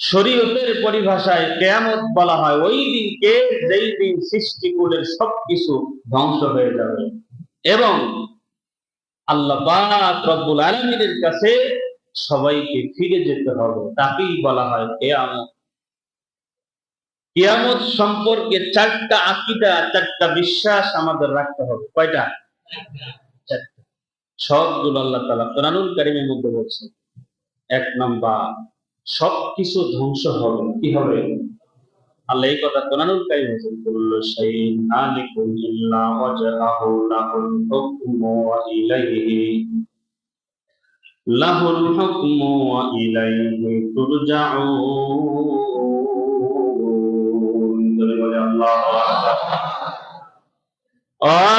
শরীয়তের পরিভাষায় কেয়ামত বলা হয়, ওই দিনকে যেই দিন সৃষ্টিকুলের সবকিছু ধ্বংস হয়ে যাবে। এবং আল্লাহ রব্বুল আলমিনের কাছে সবাইকে ফিরে যেতে হবে, তাকেই বলা হয় কেয়ামত। কিয়ামত সম্পর্কে চারটা আকিদা, চারটা বিশ্বাস আমাদের রাখতে হবে। কয়টা? সবগুলো আল্লাহ তালা কোরআনুল কারিমের মধ্যে বলছে। এক নাম্বার সবকিছু ধ্বংস হবে। কি হবে? আল্লাহ এই কথা কোরআনুল কারিম বলছেন, কুল্লু শাইইন হালিকুন ইল্লা লাহুল হুকমু ইলাইহি। লাহুল হুকমু ইলাইহি তুরজাউন।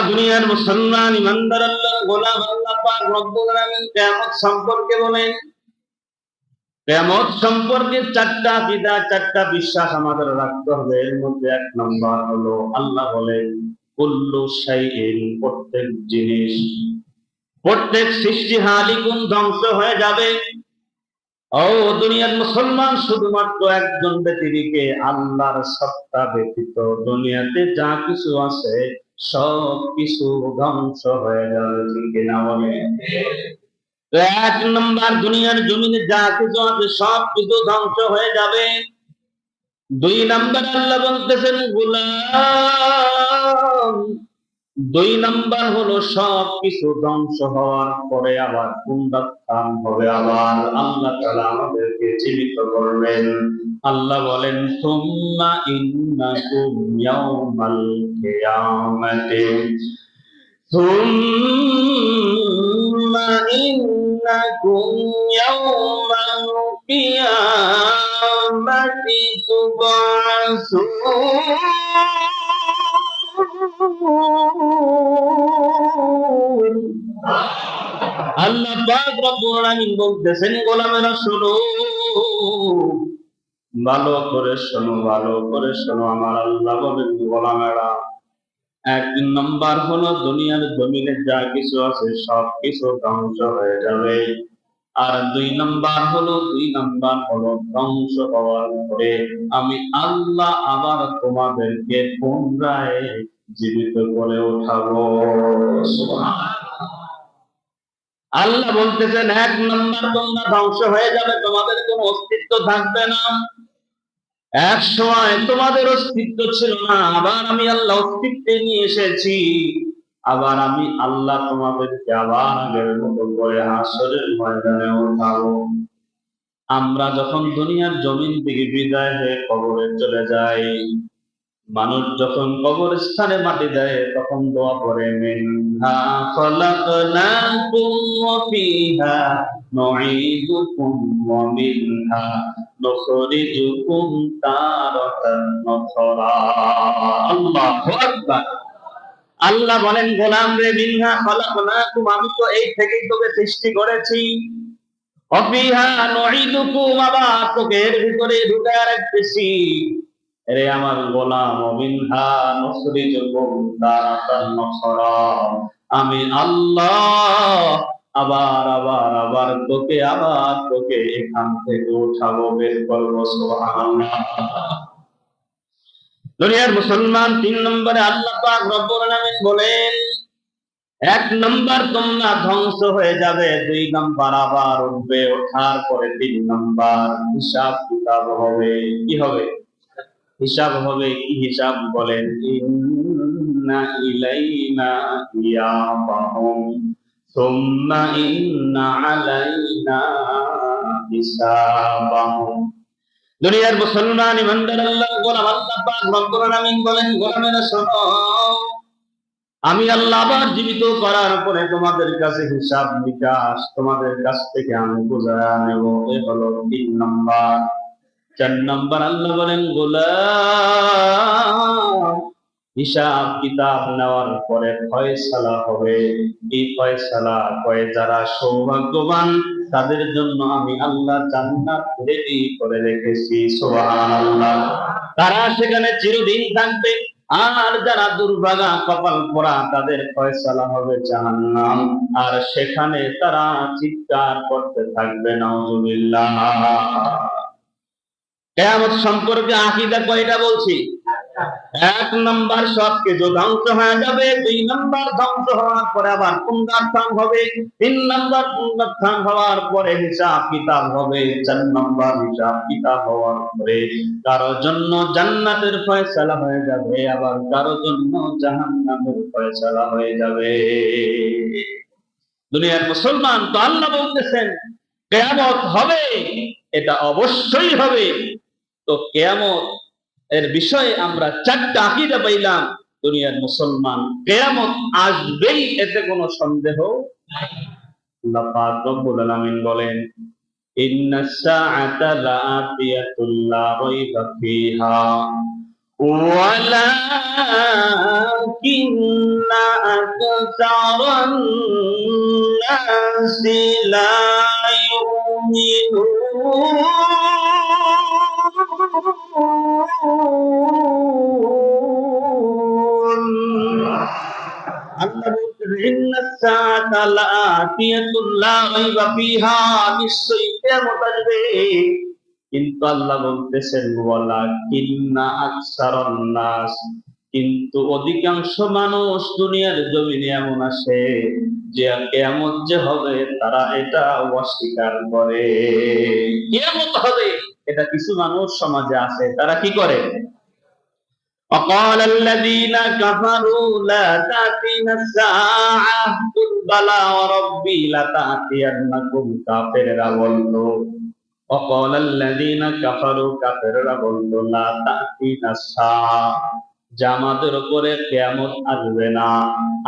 দুনিয়ার মুসলমান, ইমানদার আল্লাহ, গোলাম আল্লাহ পাক রব্বুল আলামিন কিয়ামত সম্পর্কে বলেন কিয়ামত সম্পর্কে চারটা বিদা, চারটা বিশ্বাস আমাদের রাখতে হবে। এর মধ্যে এক নম্বর হলো, আল্লাহ বলেন, কুল্লু শাইইন, প্রত্যেক জিনিস, প্রত্যেক সৃষ্টি হালিকুন ধ্বংস হয়ে যাবে। ও দুনিয়ার মুসলমান, শুধুমাত্র একজন ব্যক্তিকে আল্লাহর সত্তা ব্যতীত দুনিয়াতে যা কিছু আছে, সব কিছু ধ্বংস হয়ে যাবে, ঠিক না বলে এক নম্বর দুনিয়ার জমিনে যা কিছু আছে সব কিছু ধ্বংস হয়ে যাবে। দুই নম্বর আল্লাহ বলতেছেন, গুলাম। দুই নাম্বার হলো সব কিছু ধ্বংস হওয়ার পরে আবার পুনরুত্থান হবে, আবার আল্লাহ তাআলা আমাদেরকে জীবিত করবেন। আল্লাহ বলেন, সুম্মা ইন্নাকুম ইয়াউমাল কিয়ামাতি। সুম্মা ইন্নাকুম ইয়াউমাল কিয়ামাতি তুবআসুন আল্লাহ পাক রব্বুল বলতেছেন, গোলামেরা শোনো, ভালো করে শোনো, ভালো করে শোনো, আমার আল্লাহ বলেন, গোলামেরা। এক নম্বর হলো দুনিয়ার জমিনে যা কিছু আছে, সব কিছু ধ্বংস হয়ে যাবে। আর দুই নাম্বার হলো, দুই নাম্বার হলো ধ্বংস হওয়ার পরে আমি আল্লাহ আবার তোমাদেরকে পুনরায় জীবিত করে উঠাবো। আল্লাহ বলতেছেন, এক নম্বর তোমরা ধ্বংস হয়ে যাবে, তোমাদের কোনো অস্তিত্ব থাকবে না। এক সময় তোমাদের অস্তিত্ব ছিল না, আবার আমি আল্লাহ অস্তিত্বে নিয়ে এসেছি। আবার আমি আল্লাহ তোমাদেরকে আবার মতো করে হাসরের ময়দানে উঠাবো আমরা যখন দুনিয়ার জমিন থেকে বিদায় হয়ে কবরে চলে যাই, মানুষ যখন কবর স্থানে মাটি দেয়, তখন দোয়া করে মিনহা। মিনহা নুখরিজুকুম তারাতান নুখরা। আল্লাহু বলেন, গোলাম রে মিনহা খলাকনাকুম, আমি তো এই তোকে সৃষ্টি করেছি। অফিহা নুঈদুকুম, আবার তোকে এর ভিতরে ঢুকায় রাখতেছি রে আমার গোলাম অবিনহা নসরিজুকুম তারাতান নসরা আমি আল্লাহ আবার আবার আবার তোকে আবার তোকে এখান থেকে উঠাবো, বের করব দুনিয়ার মুসলমান তিন নম্বরে আল্লাহ পাক রব্বুল আলামিন বলেন, এক নম্বর তোমরা ধ্বংস হয়ে যাবে, দুই নম্বর আবার উঠবে, ওঠার পরে তিন নম্বর হিসাব কিতাব হবে। কি হবে? হিসাব হবে কি হিসাব বলেন? ইন্না ইলাইনা ইয়াবাহুম। সুম্মা ইন্না আলাইনা হিসাবাহুম দুনিয়ার মুসলমান ইমানদার আল্লাহ গোলাম, আল্লাহ পাক রব্বুল আলামিন বলেন শোনো, আমি আল্লাহ আবার জীবিত করার পরে তোমাদের কাছে হিসাব নিকাশ, তোমাদের কাছ থেকে আমি বোঝা নেব। এ হলো তিন নম্বর। চার নম্বর আল্লাহ বলেন, গোলাম হিসাব কিতাব নেওয়ার পরে ফয়সালা হবে। এই ফয়সালা কয়ে যারা সৌভাগ্যবান, তাদের জন্য আমি আল্লাহ জান্নাত রেডি করে রেখেছি। সুবহানাল্লাহ। তারা সেখানে চিরদিন থাকবে। আর যারা দুর্ভাগা, কপাল পোড়া, তাদের ফয়সালা হবে জাহান্নাম। আর সেখানে তারা চিৎকার করতে থাকবে, নাউজুবিল্লাহ। কেয়ামত সম্পর্কে আকিদা কয়টা বলছি? এক নম্বর সব কিছু ধ্বংস হয়ে যাবে, দুই নম্বর ধ্বংস হওয়ার পরে আবার পুনরুত্থান হবে, তিন নম্বর পুনরুত্থান হওয়ার পরে হিসাব কিতাব হবে, চার নম্বর হিসাব কিতাব হওয়ার পরে কারও জন্য জান্নাতের ফয়সালা হয়ে যাবে, আবার কারও জন্য জাহান্নামের ফয়সালা হয়ে যাবে। দুনিয়ার মুসলমান তো আল্লাহ বলতেছেন, কেয়ামত হবে, এটা অবশ্যই হবে। তো কেয়ামত এর বিষয়ে আমরা চারটা আকিদা পাইলাম দুনিয়ার মুসলমান কেয়ামত আসবেই এতে কোনো সন্দেহ আল্লাহ পাক রব্বুল আলামিন বলেন ইন্নাস সাআতা লাআতিয়াতুল লা রাইবা ফিহা ولكن أكثر الناس لا يؤمنون কিন্তু আল্লাহ বলতেছেন ওয়ালা কিন্না আকসারান নাস কিন্তু অধিকাংশ মানুষ দুনিয়ার জমিনে এমন আসে, যে কেমন যে হবে, তারা এটা অস্বীকার করে। কেমন হবে, এটা কিছু মানুষ সমাজে আছে, তারা কি করে? وقال الذين كفروا لا تأتينا الساعة قل بلى وربي لتأتينكم كافرا والنور وقال الذين كفروا كافرا والنور لا تأتينا الساعة জামাতের উপরে কেয়ামত আসবে না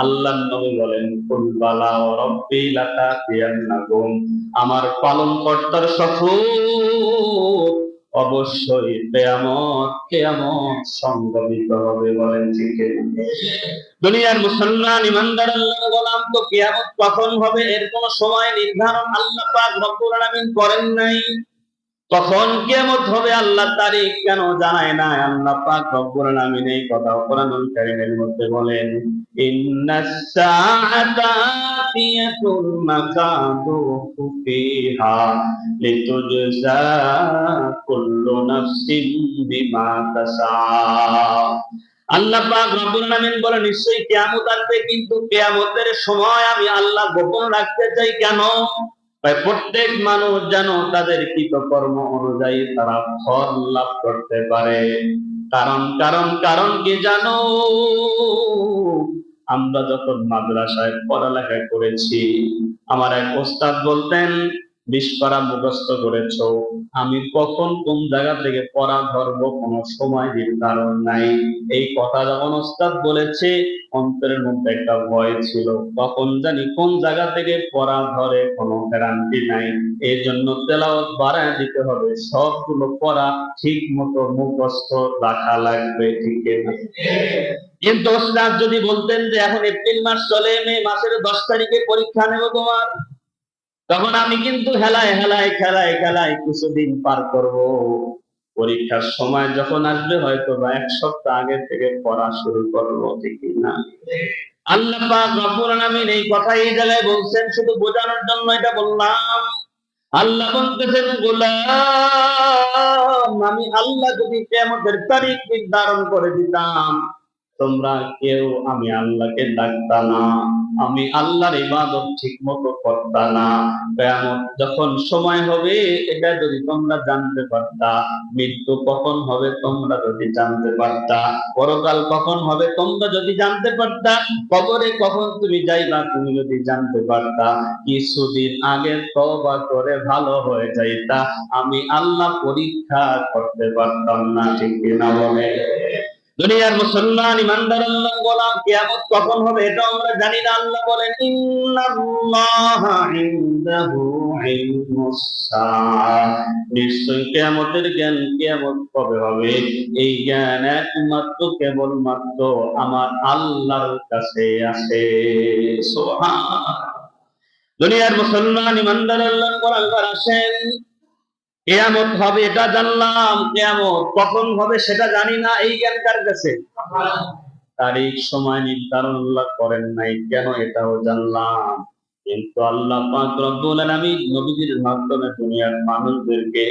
আল্লাহ নবী বলেন কুলবালা ও রব্বি লাতা আমার পালন কর্তার শপথ অবশ্যই কেয়ামত কেয়ামত সংগঠিত হবে বলেন ঠিক। দুনিয়ার মুসলমান ইমানদার আল্লাহ গোলাম তো কেয়ামত কখন হবে, এর কোনো সময় নির্ধারণ আল্লাহ পাক রব্বুল আলামিন করেন নাই। কখন কিয়ামত হবে আল্লাহ তারিখ কেন জানায় না আল্লাহ পাক রব্বুল আলামিন এই কথা কোরআনুল কারীমের মধ্যে বলেন ইন্নাস সাআতা আতিয়াতুল মাকাদু ফিহা লিতুজজা কুল্লু নাফসিন বিমা তাসা আল্লাহ পাক রব্বুল আলামিন বলে নিশ্চয়ই কিয়ামত আসবে, কিন্তু কিয়ামতের সময় আমি আল্লাহ গোপন রাখতে চাই কেন? প্রত্যেক মানুষ যেন তাদের কৃতকর্ম অনুযায়ী তারা ফল লাভ করতে পারে। কারণ কারণ কারণ কি জানো? আমরা যখন মাদ্রাসায় পড়ালেখা করেছি, আমার এক ওস্তাদ বলতেন বিশ মুখস্থ করেছ। আমি কখন কোন জায়গা থেকে পড়া ধরবো কোনো সময় নির্ধারণ নাই। এই কথা যখন ওস্তাদ বলেছে, অন্তরের মধ্যে একটা ভয় ছিল। কখন জানি কোন জায়গা থেকে পড়া ধরে কোনো গ্যারান্টি নাই। এই জন্য তেলাওয়াত বাড়ায় দিতে হবে। সবগুলো পড়া ঠিক মতো মুখস্থ রাখা লাগবে, ঠিক কিন্তু ওস্তাদ যদি বলতেন যে এখন এপ্রিল মাস চলে, মে মাসের দশ তারিখে পরীক্ষা নেব তোমার। তখন আমি কিন্তু হেলায় হেলায় খেলায় খেলায় কিছুদিন পার করব। পরীক্ষার সময় যখন আসবে হয়তো বা এক সপ্তাহ আগে থেকে পড়া শুরু করব, ঠিক না? আল্লাহ পাক রব্বুল আলামিন এই কথা এই জায়গায় বলছেন, শুধু বোঝানোর জন্য এটা বললাম। আল্লাহ বলতেছেন, গোলাম, আমি আল্লাহ যদি কিয়ামতের তারিখ নির্ধারণ করে দিতাম তোমরা কেউ আমি আল্লাহকে ডাকতা না, আমি আল্লাহর ইবাদত ঠিক মতো করতা না। যখন সময় হবে, এটা যদি তোমরা জানতে পারতা, মৃত্যু কখন হবে তোমরা যদি জানতে পারতা, পরকাল কখন হবে তোমরা যদি জানতে পারতা, কবরে কখন তুমি যাইবা তুমি যদি জানতে পারতা, কিছুদিন আগে তবা করে ভালো হয়ে যাইতা, আমি আল্লাহ পরীক্ষা করতে পারতাম না, ঠিক কিনা বলে? দুনিয়ার মুসলমান ইমানদার আল্লাহ গোলাম, কিয়ামত কখন হবে এটা আমরা জানি না। আল্লাহ বলেন, ইন্নাল্লাহা ইনদাহু ইলমুস নিশ্চয় কিয়ামতের জ্ঞান কিয়ামত কবে হবে? এই জ্ঞান একমাত্র, কেবলমাত্র আমার আল্লাহর কাছে আছে। সুবহান। দুনিয়ার মুসলমান ইমানদার আল্লাহ গোলাম আসেন কেয়ামত হবে এটা জানলাম, কেয়ামত কখন হবে সেটা জানি না এই জ্ঞান কার কাছে? তারিখ সময় নির্ধারণ আল্লাহ করেন নাই, কেন এটাও জানলাম। কিন্তু আল্লাহ পাক রব্বুল নবীজির মাধ্যমে দুনিয়ার মানুষদেরকে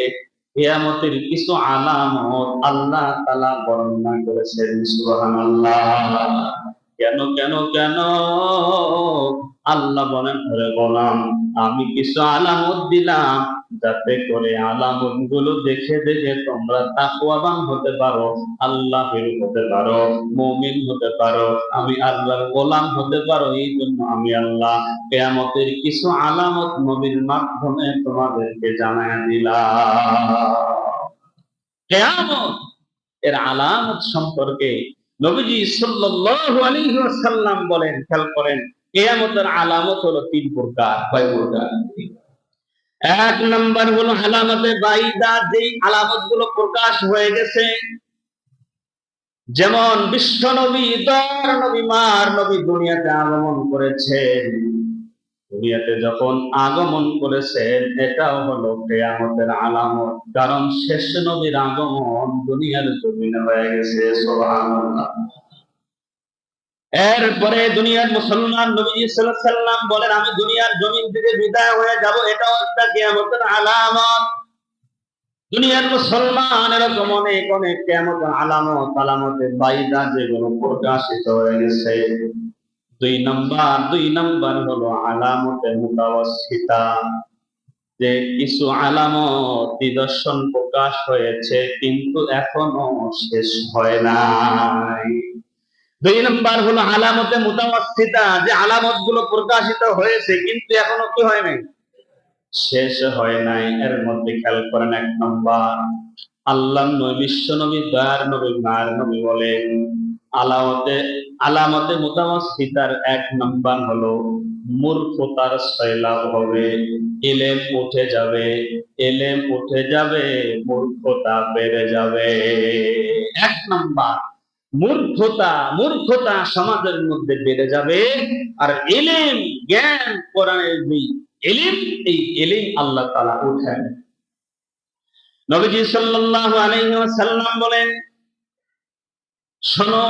কেয়ামতের কিছু আলামত আল্লাহ তালা বর্ণনা করেছেন, সুবহানাল্লাহ। কেন কেন কেন? আল্লাহ বলেন ধরে বলাম আমি কিছু আলামত দিলাম? যাতে করে আলামতগুলো দেখে দেখে তোমরা তাকওয়াবান হতে পারো আল্লাহ হতে পারো, মুমিন হতে পারো, আমি আল্লাহর গোলাম হতে পারো এই জন্য আমি আল্লাহ কেয়ামতের কিছু আলামত নবীর মাধ্যমে তোমাদেরকে জানায় দিলাম। কেয়ামত এর আলামত সম্পর্কে নবীজি সাল্লাল্লাহু আলাইহি ওয়াসাল্লাম বলেন, খেয়াল করেন কেয়ামতের আলামত হলো তিন প্রকার, কয় প্রকার? এক নম্বর হলো আলামতে বাইদা, যেই আলামতগুলো প্রকাশ হয়ে গেছে। যেমন বিশ্ব নবী দর নবী, মার নবী দুনিয়াতে আগমন করেছেন। দুনিয়াতে যখন আগমন করেছেন, এটাও হলো কেয়ামতের আলামত। কারণ শেষ নবীর আগমন দুনিয়ার জমিনে হয়ে গেছে, সুবহানাল্লাহ। এরপরে দুনিয়ার মুসলমান নবী সাল্লাম বলেন, আমি দুনিয়ার জমিন থেকে বিদায় হয়ে যাব, এটাও একটা কিয়ামতের আলামত। দুনিয়ার মুসলমান এরকম অনেক অনেক কিয়ামতের আলামত আলামতে বাইদা যেগুলো প্রকাশিত হয়ে গেছে। দুই নাম্বার দুই নাম্বার হলো আলামতে মুতাওয়াসিতা যে কিছু আলামত নিদর্শন প্রকাশ হয়েছে, কিন্তু এখনও শেষ হয় নাই। দুই নম্বর হলো আলামতে মুতাওয়াসিতা যে আলামতগুলো প্রকাশিত হয়েছে, কিন্তু এখনও কি হয় নাই? শেষ হয় নাই, এর মধ্যে খেয়াল করেন এক নম্বর। আল্লাহ নবী, বিশ্ব নবী, দয়ার নবী মায়ের নবী বলেন, আলামতে আলামতে মুতাওয়াসিতার এক নম্বর হলো, মূর্খতার সয়লাভ হবে, এলেম উঠে যাবে, এলেম উঠে যাবে, মূর্খতা বেড়ে যাবে। এক নাম্বার। মূর্খতা মূর্খতা সমাজের মধ্যে বেড়ে যাবে। আর এলেম, জ্ঞান, কোরআনের যে এলিম, এই এলিম আল্লাহ তাআলা উঠেন নবীজি সাল্লাল্লাহু আলাইহি ওয়াসাল্লাম বলেন, শোনো,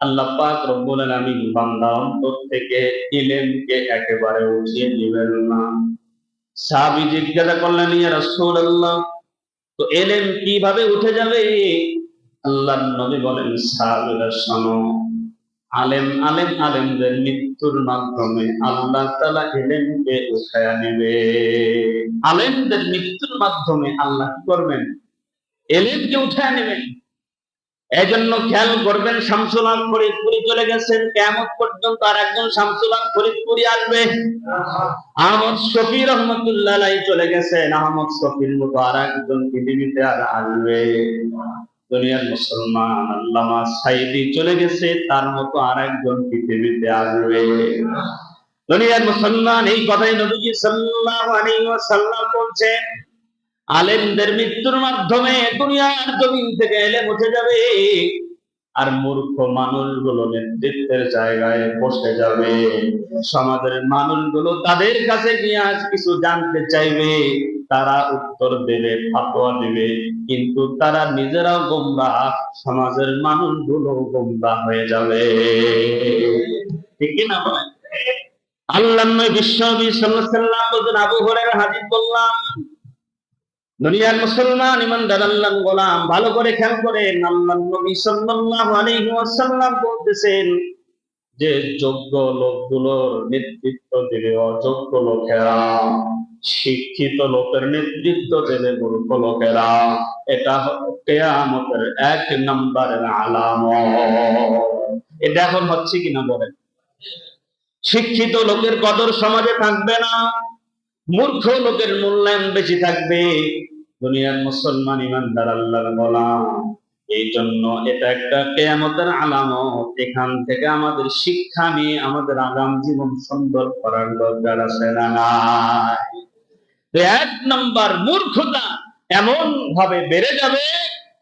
আল্লাহ পাক রব্বুল বান্দা অন্তর থেকে একেবারে উঠিয়ে দিবেন না। সাহাবী জিজ্ঞাসা করলেন, ইয়া রাসূলুল্লাহ, তো এলেম কীভাবে উঠে যাবে? আল্লাহ নবী বলেন সাহাবীরা আলেম আলেম, আলেমদের মৃত্যুর মাধ্যমে আল্লাহ তাআলা এলেমকে উঠায় নেবে। আলেমদের মৃত্যুর মাধ্যমে আল্লাহ কি করবেন? এলেমকে উঠায় নেবেন। এজন্য খেয়াল করবেন, শামসুল হক ফরিদপুরি চলে গেছেন। কেমন পর্যন্ত আর একজন শামসুল হক ফরিদপুরি আসবে। আহমদ শফি রহমতুল্লাহ চলে গেছেন। আহমদ শফির মতো আর একজন পৃথিবীতে আর আসবে। দুনিয়ার মুসলমান, আল্লামা সাইদি চলে গেছে, তার মতো আর একজন পৃথিবীতে আসবে। দুনিয়ার মুসলমান এই কথাই নবীজি সাল্লাল্লাহু আলাইহি ওয়াসাল্লাম বলছেন, আলেমদের মৃত্যুর মাধ্যমে দুনিয়ার জমিন থেকে এলে উঠে যাবে আর মূর্খ মানুষগুলো নেতৃত্বের জায়গায় বসে যাবে। সমাজের মানুষগুলো তাদের কাছে গিয়ে আজ কিছু জানতে চাইবে। তারা উত্তর দেবে ফাতোয়া দিবে। কিন্তু তারা নিজেরাও গোমরা সমাজের মানুষগুলো গোমরা হয়ে যাবে। না আল্লাহ নবী বিশ্ব নবী সাল্লাল্লাহু আলাইহি আবু হুরায়রা হাদিস বললাম, দুনিয়ার মুসলমান ইমানদার আল্লাহর গোলাম, ভালো করে খেয়াল করেন, আল্লাহ নবী সাল্লাল্লাহু আলাইহি বলতেছেন যে যোগ্য লোকগুলোর নেতৃত্ব দেবে, অযোগ্য লোকেরা, শিক্ষিত লোকের নেতৃত্ব দেবে মূর্খ লোকেরা। এটা কেয়ামতের এক নম্বরের আলাম এটা এখন হচ্ছে কিনা বলেন? শিক্ষিত লোকের কদর সমাজে থাকবে না, মূর্খ লোকের মূল্যায়ন বেশি থাকবে। দুনিয়ার মুসলমান ইমানদার, আল্লাহর গোলাম। এই জন্য এটা একটা কেয়ামতের আলামত। এখান থেকে আমাদের শিক্ষা নিয়ে আমাদের আগাম জীবন সুন্দর করার দরকার আছে না এক নম্বর মূর্খতা এমন ভাবে বেড়ে যাবে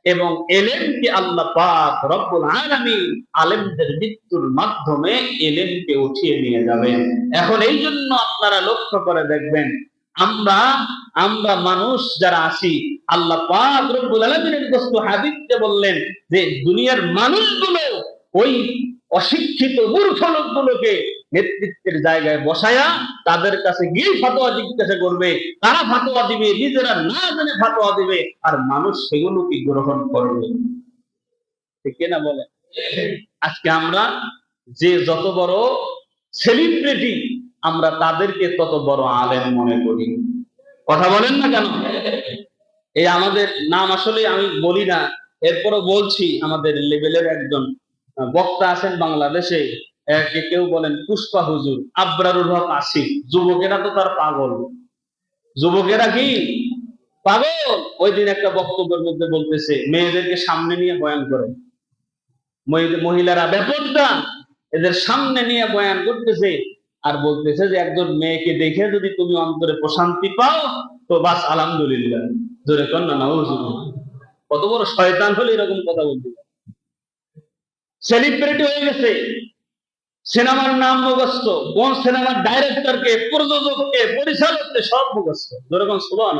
এবং এলেমকে আল্লাহ পাক রব্বুল আলামিন আলেমদের মৃত্যুর মাধ্যমে এলেমকে উঠিয়ে নিয়ে যাবেন। এখন এই জন্য আপনারা লক্ষ্য করে দেখবেন আমরা আমরা মানুষ যারা আছি, আল্লাহ পাক হাবিবকে বললেন যে, দুনিয়ার মানুষগুলো ওই অশিক্ষিত মূর্খ লোকগুলোকে নেতৃত্বের জায়গায় বসায়া তাদের কাছে গিয়ে ফাতোয়া জিজ্ঞাসা করবে তারা ফাতোয়া দিবে, নিজেরা না জেনে ফাতোয়া দিবে, আর মানুষ সেগুলোকে গ্রহণ করবে। ঠিক না বলে আজকে আমরা যে যত বড় সেলিব্রিটি আমরা তাদেরকে তত বড় আলেম মনে করি। কথা বলেন না কেন? এই আমাদের নাম আসলে আমি বলি না, এরপরও বলছি, আমাদের লেভেলের একজন বক্তা আছেন বাংলাদেশে কেউ বলেন পুষ্পা হুজুর, আব্রারুল হক আসিফ। যুবকেরা তো তার পাগল। যুবকেরা কি? পাগল? ওই দিন একটা বক্তব্যের মধ্যে বলতেছে, মেয়েদেরকে সামনে নিয়ে বয়ান করে। মহিলারা ব্যাপারটা এদের সামনে নিয়ে বয়ান করতেছে। আর বলতেছে যে একজন মেয়েকে দেখে যদি তুমি অন্তরে প্রশান্তি পাও, তো বাস আলহামদুলিল্লাহ। জোরে কর না কত বড় শয়তান হলে এরকম কথা বলতে সেলিব্রিটি হয়ে গেছে। সিনেমার নাম মুখস্থ। কোন সিনেমার ডাইরেক্টরকে প্রযোজককে, পরিচালককে সব মুখস্থ। যেরকম সুবান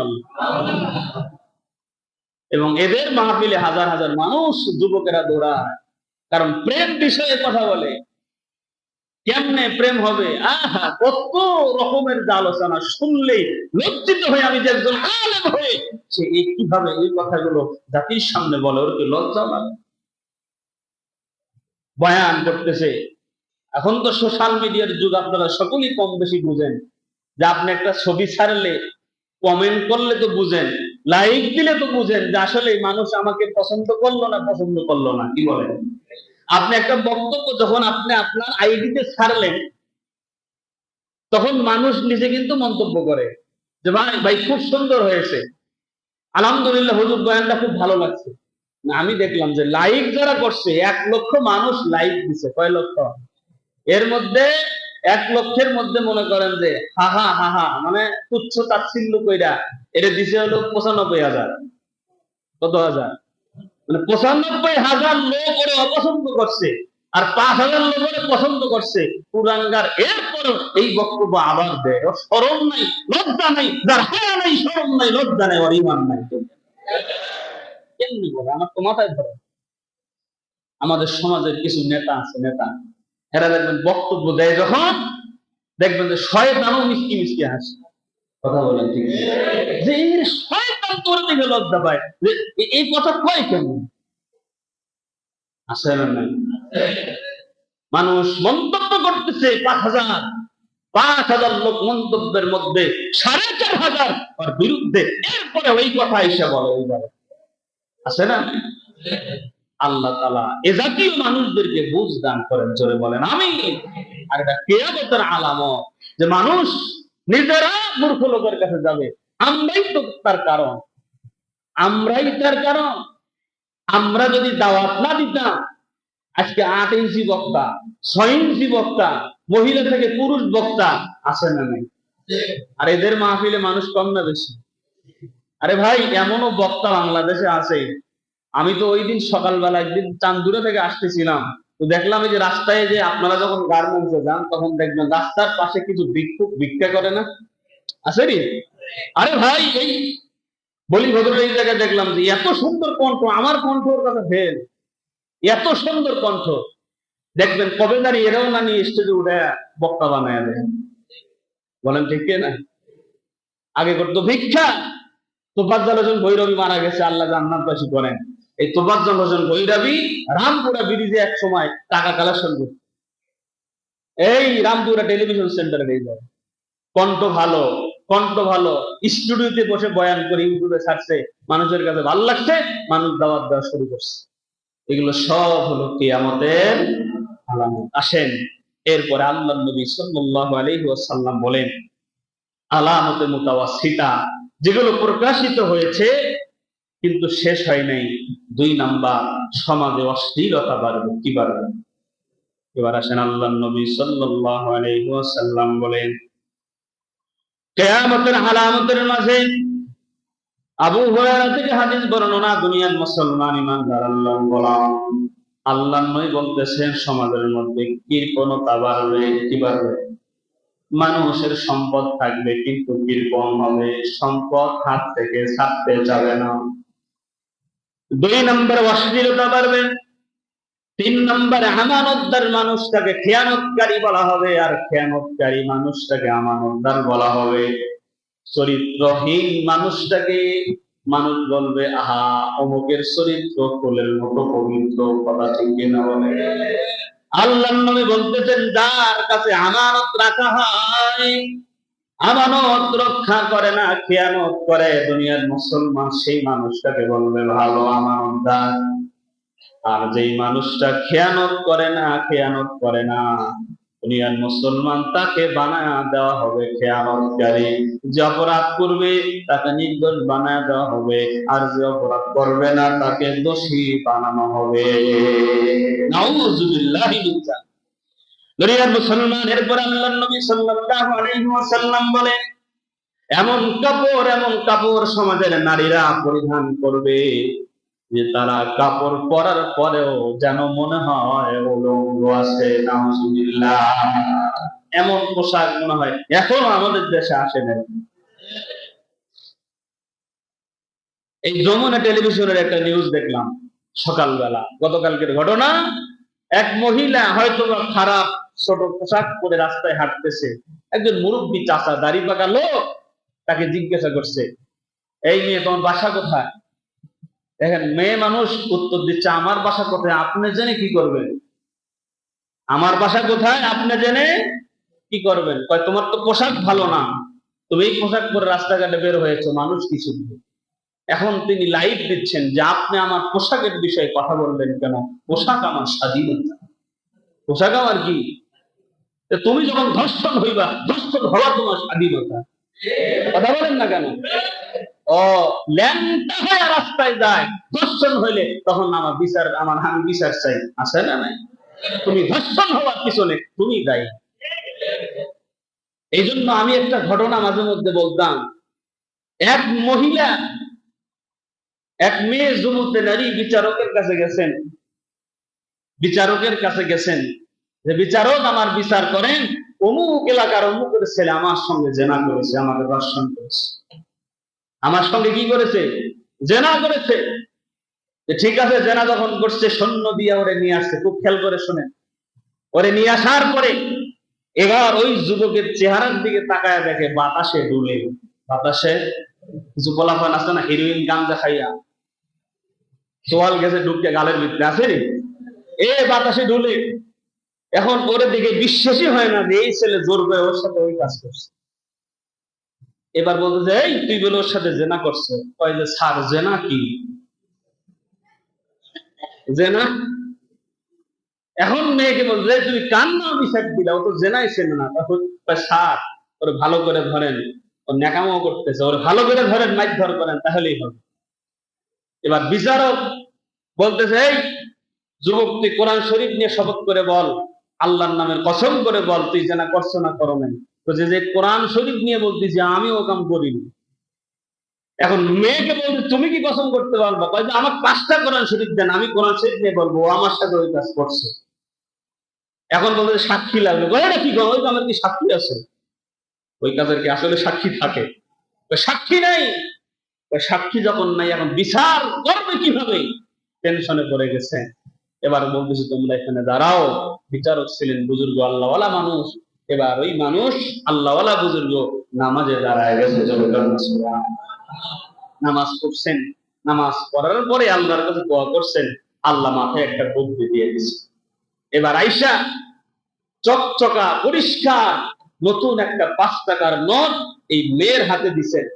এবং এদের মাহফিলে হাজার হাজার মানুষ যুবকেরা দৌড়ায়। কারণ প্রেম বিষয়ে কথা বলে। কেমনে প্রেম হবে? আহা, কত রকমের যে আলোচনা। শুনলেই লজ্জিত হয়ে আমি যে একজন আলেম হয়ে সে এই কীভাবে এই কথাগুলো জাতির সামনে বলে, ওর কি লজ্জা বয়ান করতেছে। এখন তো সোশ্যাল মিডিয়ার যুগ, আপনারা সকলেই কম বেশি বুঝেন। যে আপনি একটা ছবি ছাড়লে কমেন্ট করলে তো বুঝেন লাইক দিলে তো বুঝেন যে আসলে মানুষ আমাকে পছন্দ করল না, পছন্দ করল না, কি বলেন? আপনি একটা বক্তব্য যখন আপনি আপনার আইডিতে ছাড়লেন, তখন মানুষ নিজে কিন্তু মন্তব্য করে যে, ভাই ভাই, খুব সুন্দর হয়েছে। আলহামদুলিল্লাহ, হুজুর, বয়ানটা খুব ভালো লাগছে। আমি দেখলাম যে লাইক যারা করছে, এক লক্ষ মানুষ লাইক দিছে, কয় লক্ষ? এর মধ্যে এক লক্ষের মধ্যে মনে করেন যে হাহা হাহা মানে তুচ্ছ তাচ্ছিল্য কইরা, এটা দিছে হলো পঁচানব্বই হাজার কত হাজার। পঁচানব্বই হাজার লোক ওরে অপছন্দ করছে, আর পাঁচ হাজার লোক ওরে পছন্দ করছে। এরপর এই বক্তব্য আবার দেয়। ওর সরম নাই, লজ্জা নাই, যার হায়া নাই নাই, লজ্জা নাই, ওর ইমান নাই। কেমনি বলে? আমার তো মাথায় ধরে। আমাদের সমাজের কিছু নেতা আছে, নেতা। এরা দেখবেন বক্তব্য দেয় যখন, দেখবেন যে শয়তানও মিষ্টি মিষ্টি হাসে। কথা বলেন ঠিক যে এই শয়তান তোর দিকে লজ্জা পায় এই কথা কয় কেন? আসে না মানুষ মন্তব্য করতেছে পাঁচ হাজার। পাঁচ হাজার লোক মন্তব্যের মধ্যে সাড়ে চার হাজার ওর বিরুদ্ধে। এরপরে ওই কথা এসে বলে এইভাবে আছে না? আল্লাহ তালা এ জাতীয় মানুষদেরকে বুঝ দান করেন চলে বলেন আমি আর এটা কেয়ামতের আলামত যে মানুষ নিজেরা মূর্খ লোকের কাছে যাবে। আমরাই তো তার কারণ। আমরাই তার কারণ। আমরা যদি দাওয়াত না দিতাম, আজকে আট ইঞ্চি বক্তা ছয় ইঞ্চি বক্তা, মহিলা থেকে পুরুষ বক্তা আসে না নাই? আর এদের মাহফিলে মানুষ কম না বেশি? আরে ভাই, এমনও বক্তা বাংলাদেশে আছে। আমি তো ওই দিন সকালবেলা একদিন চান্দুরে থেকে আসতেছিলাম। তো দেখলাম যে রাস্তায় যে আপনারা যখন গার্মেন্টসে যান, তখন দেখবেন রাস্তার পাশে কিছু ভিক্ষুক ভিক্ষা করে না? আছে রে? আরে ভাই, এই বলি ভদ্র এই জায়গায় দেখলাম যে এত সুন্দর কণ্ঠ, আমার কণ্ঠ ওর কাছে ফেল। এত সুন্দর কণ্ঠ। দেখবেন কবে জানি এরাও না নিয়ে স্টেজে উঠে বক্তা বানায় দেয়। বলেন, ঠিক না? আগে করতো ভিক্ষা। তো তোফাজ্জাল হোসেন ভৈরবী মারা গেছে, আল্লাহ জান্নাতবাসী করেন। এই তোফাজ্জাল হোসেন ভৈরবী রামপুরা ব্রিজে এক সময় টাকা কালেকশন করত। এই রামপুরা টেলিভিশন সেন্টারে নিয়ে যায় কণ্ঠ ভালো কণ্ঠ ভালো। স্টুডিওতে বসে বয়ান করে ইউটিউবে ছাড়ছে মানুষের কাছে ভালো লাগছে, মানুষ দাওয়াত দেওয়া শুরু করছে। এগুলো সব হলো কিয়ামতের আলামত। আসেন, এরপরে আল্লাহ নবী সাল্লাল্লাহু আলাইহি ওয়াসাল্লাম বলেন, আলামতে মুতাওয়াসিতা, যেগুলো প্রকাশিত হয়েছে কিন্তু শেষ হয় নাই। দুই নাম্বার, সমাজে অশ্লীলতা বাড়বে, কি বাড়বে? এবার আসেন আল্লাহ নবী আলাইহি বলেন, কিয়ামতের আলামতের মাঝে আবু হুরায়রা থেকে হাদিস বর্ণনা, দুনিয়ার মুসলমান ইমানদার আল্লাহ গোলাম আল্লাহ নয় বলতেছেন, সমাজের মধ্যে কৃপণতা বাড়বে, কি বাড়বে? মানুষের সম্পদ থাকবে, কিন্তু কৃপণ হবে, সম্পদ হাত থেকে ছাড়তে যাবে না। দুই নম্বর অশ্লীলতা বাড়বে। তিন নম্বরে আমানতদার মানুষটাকে খেয়ানতকারী বলা হবে, আর খেয়ানতকারী মানুষটাকে আমানতদার বলা হবে। চরিত্রহীন মানুষটাকে মানুষ বলবে, আহা, অমুকের চরিত্র ফুলের মতো পবিত্র, কথা ঠিক কিনা বলে? আল্লাহ নবী বলতেছেন, যার কাছে আমানত রাখা হয় আমানত রক্ষা করে না খেয়ানত করে। দুনিয়ার মুসলমান সেই মানুষটাকে বলবে, ভালো আমানতদার আর যেই মানুষটা খেয়ানত করে না খেয়ানত করে না, দুনিয়ার মুসলমান তাকে বানায় দেওয়া হবে খেয়ানতকারী যে অপরাধ করবে, তাকে নির্দোষ বানায় দেওয়া হবে। আর যে অপরাধ করবে না, তাকে দোষী বানানো হবে। নাউজুবিল্লাহি মিন। দুনিয়ার মুসলমান, এরপর আল্লাহর নবী সাল্লাল্লাহু আলাইহি ওয়াসাল্লাম বলেন, এমন কাপড় এমন কাপড় সমাজের নারীরা পরিধান করবে যে তারা কাপড় পরার পরেও যেন মনে হয় উলঙ্গ আছে, নাউজুবিল্লাহ। এমন পোশাক মনে হয় এখনও আমাদের দেশে আসে নাই। এই যমুনা টেলিভিশনের একটা নিউজ দেখলাম সকালবেলা, গতকালকের ঘটনা, এক মহিলা হয়তো খারাপ ছোট পোশাক পরে রাস্তায় হাঁটতেছে। একজন মুরব্বী চাচা দাড়ি পাকা লোক তাকে জিজ্ঞাসা করছে, এই মেয়ে, তোমার বাসা কোথায়? দেখেন, মেয়ে মানুষ উত্তর দিচ্ছে, আমার বাসা কোথায়? আপনি জেনে কি করবেন? আমার বাসা কোথায়? আপনি জেনে কি করবেন? কয়, তোমার তো পোশাক ভালো না। তুমি এই পোশাক পরে রাস্তাঘাটে বের হয়েছো, মানুষ কি শিখবে এখন তিনি লাইভ দিচ্ছেন যে আপনি আমার পোশাকের বিষয়ে কথা বলবেন কেন? পোশাক আমার স্বাধীনতা। পোশাক আমার কি? তুমি যখন ধর্ষণ হইবা, ধর্ষণ হওয়া তোমার স্বাধীনতা। কথা বলেন না কেন? ও, ল্যাংটা রাস্তায় যায়, ধর্ষণ হইলে তখন আমার বিচার, আমার আমি বিচার চাই। আছে না নাই? তুমি ধর্ষণ হওয়ার পিছনে তুমি দায়ী। এই জন্য আমি একটা ঘটনা মাঝে মধ্যে বলতাম। এক মহিলা, এক মেয়ে জুমুতে নারী বিচারকের কাছে গেছেন। বিচারকের কাছে গেছেন। যে বিচারক আমার বিচার করেন, অমুক এলাকার অমুকের ছেলে আমার সঙ্গে জেনা করেছে, আমাকে দর্শন করেছে। আমার সঙ্গে কি করেছে? জেনা করেছে। ঠিক আছে, জেনা যখন করছে, সৈন্য দিয়ে ওরে নিয়ে আসছে, খুব খেয়াল করে শোনেন। ওরে নিয়ে আসার পরে এবার ওই যুবকের চেহারার দিকে তাকায় দেখে বাতাসে ডুলে। বাতাসে কিছু বলাফান আছে না? হিরোইন গান দেখাইয়া সোয়াল গেছে, ঢুকতে গালের ভিতরে আছে এ বাতাসে ডুলে। এখন ওর দিকে বিশ্বাসই হয় না যে এই ছেলে জোর করে ওর সাথে ওই কাজ করছে। এবার বলতে যে এই, তুই বলে ওর সাথে জেনা করছে। কয় যে, স্যার, জেনা কি? জেনা? এখন মেয়েকে বলছে তুমি কান না বিচার দিলা, ও তো জেনাই ছিল না। তখন স্যার, ওর ভালো করে ধরেন ও ন্যাকামো করতেছে, ওর ভালো করে ধরেন মাইক ধর করেন, তাহলেই হবে। এবার বিচারক বলতেছে, এই, যুবক, তুই কোরআন শরীফ নিয়ে শপথ করে বল। আল্লাহর নামের কসম করে বল, তুই জানা করছ না করো নাই তো যে যে কোরআন শরীফ নিয়ে বলতেছি আমি ও কাম করিনি। এখন মেয়েকে বলতে তুমি কি কসম করতে পারবা? কয় যে আমার পাঁচটা কোরআন শরীফ দেন, আমি কোরআন শরীফ নিয়ে বলব, ও আমার সাথে ওই কাজ করছে। এখন বলতে সাক্ষী লাগবে বলে না কি গো? ওই আমার কি সাক্ষী আছে? ওই কাজের কি আসলে সাক্ষী থাকে? সাক্ষী নাই। সাক্ষী যখন নাই, এখন বিচার করবে কীভাবে? টেনশনে পড়ে গেছে। এবার বলতেছি, তোমরা এখানে দাঁড়াও। বিচারক ছিলেন বুজুর্গ আল্লাহওয়ালা মানুষ। এবার ওই মানুষ আল্লাহওয়ালা বুজুর্গ নামাজে দাঁড়ায় গেছে। নামাজ পড়ছেন। নামাজ পড়ার পরে আল্লাহর কাছে দোয়া করছেন, আল্লাহ মাথায় একটা বুদ্ধি দিয়ে দিচ্ছে এবার আইসা চকচকা, পরিষ্কার, নতুন একটা পাঁচ টাকার নোট এই মেয়ের হাতে দিছেন।